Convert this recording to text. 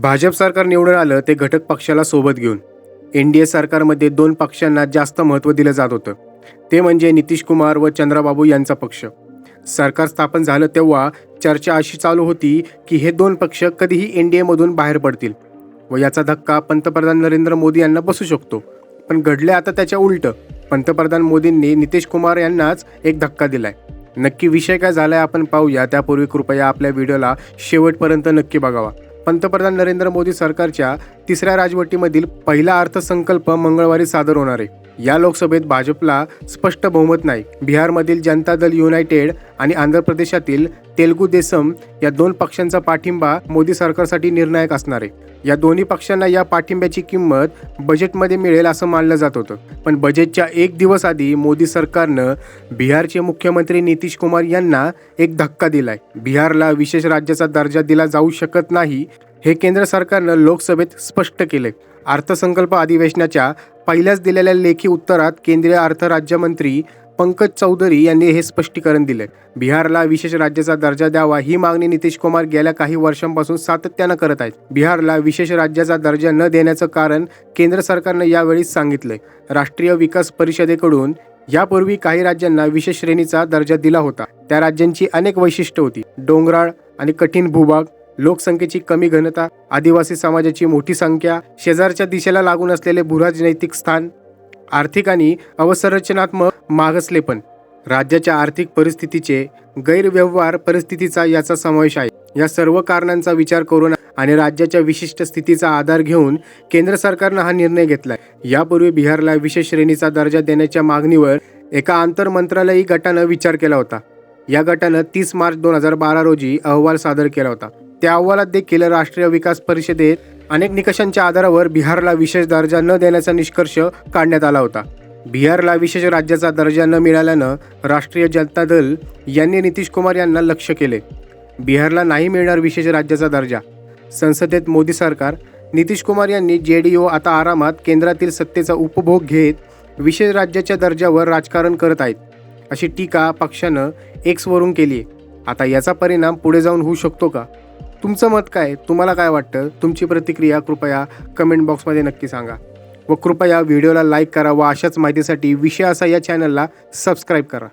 भाजप सरकार निवडून आलं ते घटक पक्षाला सोबत घेऊन. एन डी ए सरकारमध्ये दोन पक्षांना जास्त महत्त्व दिलं जात होतं. ते म्हणजे नितीश कुमार व चंद्राबाबू यांचा पक्ष. सरकार स्थापन झालं तेव्हा चर्चा अशी चालू होती की हे दोन पक्ष कधीही एन डी एमधून बाहेर पडतील. व याचा धक्का पंतप्रधान नरेंद्र मोदी यांना बसू शकतो. पण घडले आता त्याच्या उलटं. पंतप्रधान मोदींनी नितीश कुमार यांनाच एक धक्का दिलाय. नक्की विषय काय झालाय आपण पाहूया. त्यापूर्वी कृपया आपल्या व्हिडिओला शेवटपर्यंत नक्की बघावा. पंतप्रधान नरेंद्र मोदी सरकारच्या तिसऱ्या राजवटीमधील पहिला अर्थसंकल्प मंगळवारी सादर होणार आहे. या लोकसभेत भाजपला स्पष्ट बहुमत नाही. बिहारमधील जनता दल युनायटेड आणि आंध्र प्रदेशातील तेलगू देसम या दोन पक्षांचा पाठिंबा मोदी सरकारसाठी निर्णायक असणार आहे. या दोन्ही पक्षांना या पाठिंब्याची किंमत बजेटमध्ये मिळेल असं मानलं जात होतं. पण बजेटच्या एक दिवस आधी मोदी सरकारनं बिहारचे मुख्यमंत्री नितीश कुमार यांना एक धक्का दिलाय. बिहारला विशेष राज्याचा दर्जा दिला जाऊ शकत नाही हे केंद्र सरकारनं लोकसभेत स्पष्ट केले अर्थसंकल्प अधिवेशनाच्या पहिल्याच दिलेल्या लेखी उत्तरात केंद्रीय अर्थ राज्यमंत्री पंकज चौधरी यांनी हे स्पष्टीकरण दिले बिहारला विशेष राज्याचा दर्जा द्यावा ही मागणी नितीश कुमार गेल्या काही वर्षांपासून सातत्यानं करत आहेत. बिहारला विशेष राज्याचा दर्जा न देण्याचं कारण केंद्र सरकारनं यावेळी सांगितले राष्ट्रीय विकास परिषदेकडून यापूर्वी काही राज्यांना विशेष श्रेणीचा दर्जा दिला होता. त्या राज्यांची अनेक वैशिष्ट्य होती. डोंगराळ आणि कठीण भूभाग लोकसंख्येची कमी घनता आदिवासी समाजाची मोठी संख्या शेजारच्या दिशेला लागून असलेले भूराजनैतिक स्थान आर्थिक आणि अवसंरचनात्मक मागासलेपण राज्याच्या आर्थिक परिस्थितीचे गैरव्यवहार परिस्थितीचा याचा समावेश आहे. या सर्व कारणांचा विचार करून आणि राज्याच्या विशिष्ट स्थितीचा आधार घेऊन केंद्र सरकारनं हा निर्णय घेतला यापूर्वी बिहारला विशेष श्रेणीचा दर्जा देण्याच्या मागणीवर एका आंतर मंत्रालयी गटानं विचार केला होता. या गटानं तीस मार्च दोन हजार बारा रोजी अहवाल सादर केला होता. त्या अहवालात देखील राष्ट्रीय विकास परिषदेत अनेक निकषांच्या आधारावर बिहारला विशेष दर्जा न देण्याचा निष्कर्ष काढण्यात आला होता. बिहारला विशेष राज्याचा दर्जा न मिळाल्यानं राष्ट्रीय जनता दल यांनी नितीश कुमार यांना लक्ष केले. बिहारला नाही मिळणार विशेष राज्याचा दर्जा. संसदेत मोदी सरकार नितीश कुमार यांनी जे डी ओ आता आरामात केंद्रातील सत्तेचा उपभोग घेत विशेष राज्याच्या दर्जावर राजकारण करत आहेत. अशी टीका पक्षानं एक्सवरून केली आहे आता याचा परिणाम पुढे जाऊन होऊ शकतो का? तुमचं मत काय? तुम्हाला काय वाटतं? तुमची प्रतिक्रिया कृपया कमेंट बॉक्समध्ये नक्की सांगा. व कृपया व्हिडिओला लाईक करा व अशाच माहितीसाठी विषय असा या चॅनलला सबस्क्राईब करा.